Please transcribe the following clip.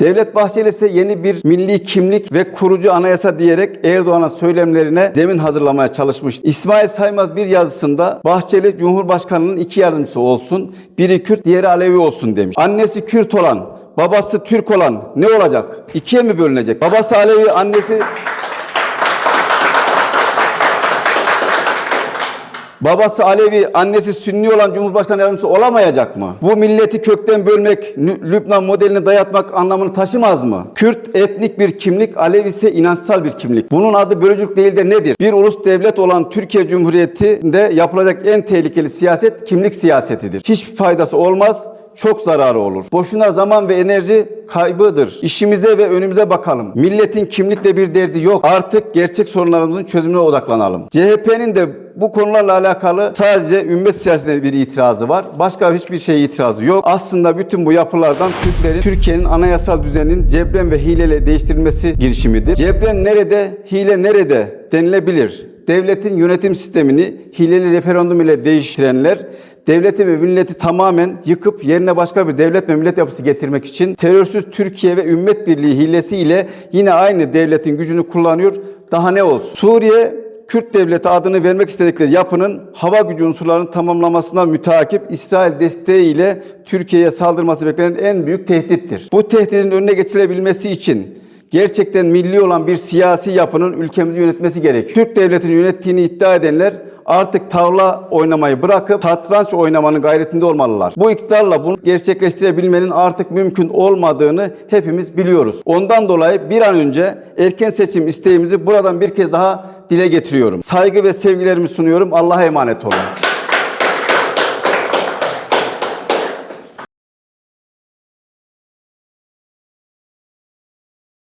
Devlet Bahçeli ise yeni bir milli kimlik ve kurucu anayasa diyerek Erdoğan'ın söylemlerine zemin hazırlamaya çalışmış. İsmail Saymaz bir yazısında Bahçeli Cumhurbaşkanı'nın iki yardımcısı olsun, biri Kürt, diğeri Alevi olsun demiş. Annesi Kürt olan, babası Türk olan ne olacak? İkiye mi bölünecek? Babası Alevi, annesi Babası Alevi, annesi Sünni olan Cumhurbaşkanı yardımcısı olamayacak mı? Bu milleti kökten bölmek, Lü- Lübnan modelini dayatmak anlamını taşımaz mı? Kürt etnik bir kimlik, Alevi ise inançsal bir kimlik. Bunun adı bölücülük değil de nedir? Bir ulus devlet olan Türkiye Cumhuriyeti'nde yapılacak en tehlikeli siyaset kimlik siyasetidir. Hiçbir faydası olmaz çok zararı olur. Boşuna zaman ve enerji kaybıdır. İşimize ve önümüze bakalım. Milletin kimlikle bir derdi yok. Artık gerçek sorunlarımızın çözümüne odaklanalım. CHP'nin de bu konularla alakalı sadece ümmet siyasetine bir itirazı var. Başka hiçbir şeye itirazı yok. Aslında bütün bu yapılardan Türklerin, Türkiye'nin anayasal düzeninin cebren ve hileyle değiştirilmesi girişimidir. Cebren nerede, hile nerede denilebilir. Devletin yönetim sistemini hileli referandum ile değiştirenler devleti ve milleti tamamen yıkıp yerine başka bir devlet ve millet yapısı getirmek için terörsüz Türkiye ve ümmet birliği hilesi ile yine aynı devletin gücünü kullanıyor. Daha ne olsun? Suriye Kürt devleti adını vermek istedikleri yapının hava gücü unsurlarının tamamlamasına müteakip İsrail desteğiyle Türkiye'ye saldırması beklenen en büyük tehdittir. Bu tehditin önüne geçilebilmesi için gerçekten milli olan bir siyasi yapının ülkemizi yönetmesi gerekiyor. Türk devletini yönettiğini iddia edenler artık tavla oynamayı bırakıp satranç oynamanın gayretinde olmalılar. Bu iktidarla bunu gerçekleştirebilmenin artık mümkün olmadığını hepimiz biliyoruz. Ondan dolayı bir an önce erken seçim isteğimizi buradan bir kez daha dile getiriyorum. Saygı ve sevgilerimi sunuyorum. Allah'a emanet olun.